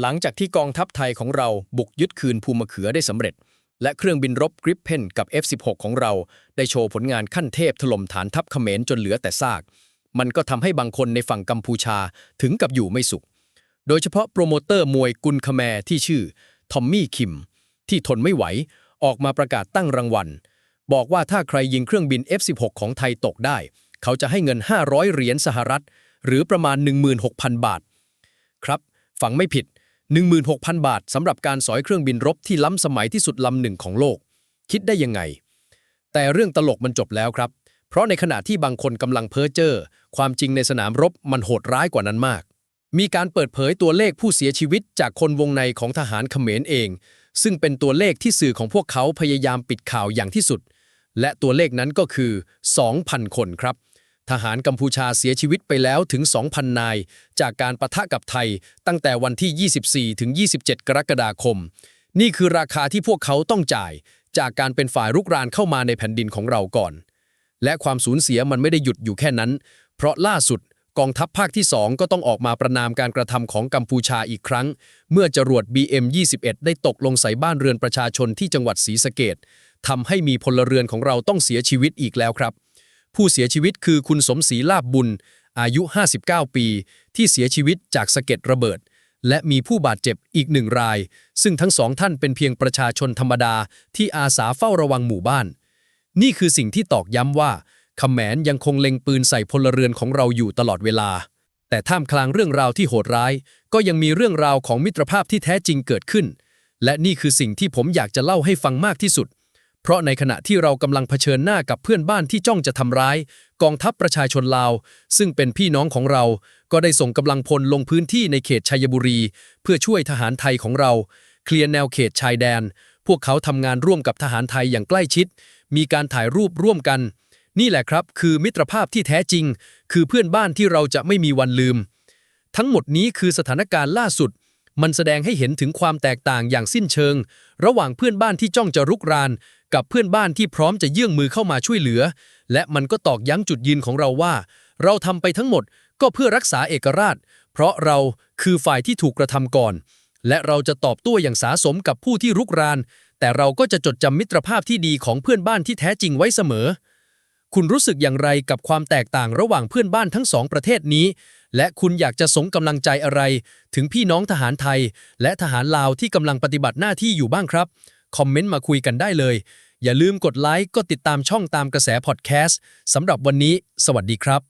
หลังจากที่กองทัพไทยของเราบุกยึดคืนภูมะเขือได้สำเร็จ และเครื่องบินรบกริปเพนกับ F-16 ของเรา ได้โชว์ผลงานขั้นเทพถล่มฐานทัพเขมรจนเหลือแต่ซาก มันก็ทำให้บางคนในฝั่งกัมพูชาถึงกับอยู่ไม่สุข โดยเฉพาะโปรโมเตอร์มวยกุนคแมร์ที่ชื่อทอมมี่คิม ที่ทนไม่ไหว ออกมาประกาศตั้งรางวัล บอกว่าถ้าใครยิงเครื่องบิน F-16 ของไทยตกได้ เขาจะให้เงิน 500 เหรียญสหรัฐ หรือประมาณ16,000 บาท ครับ ฟังไม่ผิด 16,000 บาทสำหรับการสอยเครื่องบินรบที่ล้ำสมัยที่สุดลำหนึ่งของโลก คิดได้ยังไง แต่เรื่องตลกมันจบแล้วครับ เพราะในขณะที่บางคนกำลังเพ้อเจ้อความจริงในสนามรบมันโหดร้ายกว่านั้นมาก มีการเปิดเผยตัวเลขผู้เสียชีวิตจากคนวงในของทหารเขมรเอง ซึ่งเป็นตัวเลขที่สื่อของพวกเขาพยายามปิดข่าวอย่างที่สุด และตัวเลขนั้นก็คือ 2,000 คนครับ ทหารกัมพูชาเสียชีวิตไปแล้วถึง 2,000 นาย จากการประทะกับไทย ตั้งแต่วันที่ 24 ถึง 27 กรกฎาคม นี่คือราคาที่พวกเขาต้องจ่าย จากการเป็นฝ่ายรุกรานเข้ามาในแผ่นดินของเราก่อน และความสูญเสียมันไม่ได้หยุดอยู่แค่นั้น เพราะล่าสุดกองทัพภาคที่ 2 ก็ต้องออกมาประนามการกระทำของกัมพูชาอีกครั้ง เมื่อจรวด BM-21 ได้ตกลงใส่บ้านเรือนประชาชนที่จังหวัดศรีสะเกดทำให้มีพลเรือนของเราต้องเสียชีวิตอีกแล้วครับ ผู้เสียชีวิตคือคุณสมศรีลาบบุญ อายุ 59 ปี ที่เสียชีวิตจากสะเก็ดระเบิด และมีผู้บาดเจ็บอีกหนึ่งราย ซึ่งทั้งสองท่านเป็นเพียงประชาชนธรรมดาที่อาสาเฝ้าระวังหมู่บ้าน นี่คือสิ่งที่ตอกย้ำว่าขแมนยังคงเล็งปืนใส่พลเรือนของเราอยู่ตลอดเวลา แต่ท่ามกลางเรื่องราวที่โหดร้าย ก็ยังมีเรื่องราวของมิตรภาพที่แท้จริงเกิดขึ้น และนี่คือสิ่งที่ผมอยากจะเล่าให้ฟังมากที่สุด เพราะในขณะที่เรากำลังเผชิญหน้ากับเพื่อนบ้านที่จ้องจะทำร้าย กองทัพประชาชนลาว ซึ่งเป็นพี่น้องของเรา ก็ได้ส่งกำลังพลลงพื้นที่ในเขตชัยบุรี เพื่อช่วยทหารไทยของเรา เคลียร์แนวเขตชายแดน พวกเขาทำงานร่วมกับทหารไทยอย่างใกล้ชิด มีการถ่ายรูปร่วมกัน นี่แหละครับ คือมิตรภาพที่แท้จริง คือเพื่อนบ้านที่เราจะไม่มีวันลืม ทั้งหมดนี้คือสถานการณ์ล่าสุดมันแสดงให้เห็นถึงความแตกต่างอย่างสิ้นเชิง ระหว่างเพื่อนบ้านที่จ้องจะรุกราน กับเพื่อนบ้านที่พร้อมจะเยื่องมือเข้ามาช่วยเหลือ และมันก็ตอกย้ำจุดยืนของเราว่า เราทำไปทั้งหมดก็เพื่อรักษาเอกราช เพราะเราคือฝ่ายที่ถูกกระทำก่อน และเราจะตอบโต้อย่างสาสมกับผู้ที่รุกราน แต่เราก็จะจดจำมิตรภาพที่ดีของเพื่อนบ้านที่แท้จริงไว้เสมอ คุณรู้สึกอย่างไรกับความแตกต่างระหว่างเพื่อนบ้านทั้งสองประเทศนี้ และคุณอยากจะส่งกำลังใจอะไร ถึงพี่น้องทหารไทย และทหารลาวที่กำลังปฏิบัติหน้าที่อยู่บ้างครับ คอมเมนต์มาคุยกันได้เลย อย่าลืมกดไลค์ก็ติดตามช่องตามกระแสพอดแคสต์สำหรับวันนี้ สวัสดีครับ